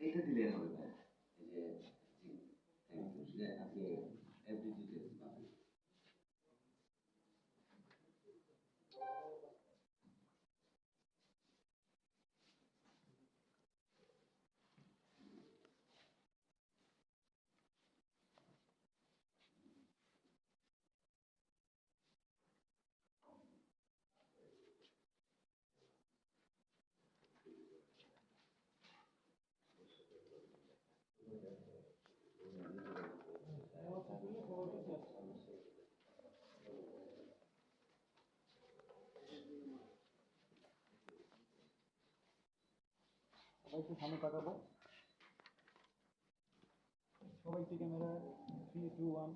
এটা দিলে হবে একটু সামনে কাটাবো সবাই একটু ক্যামেরা থ্রি টু ওয়ান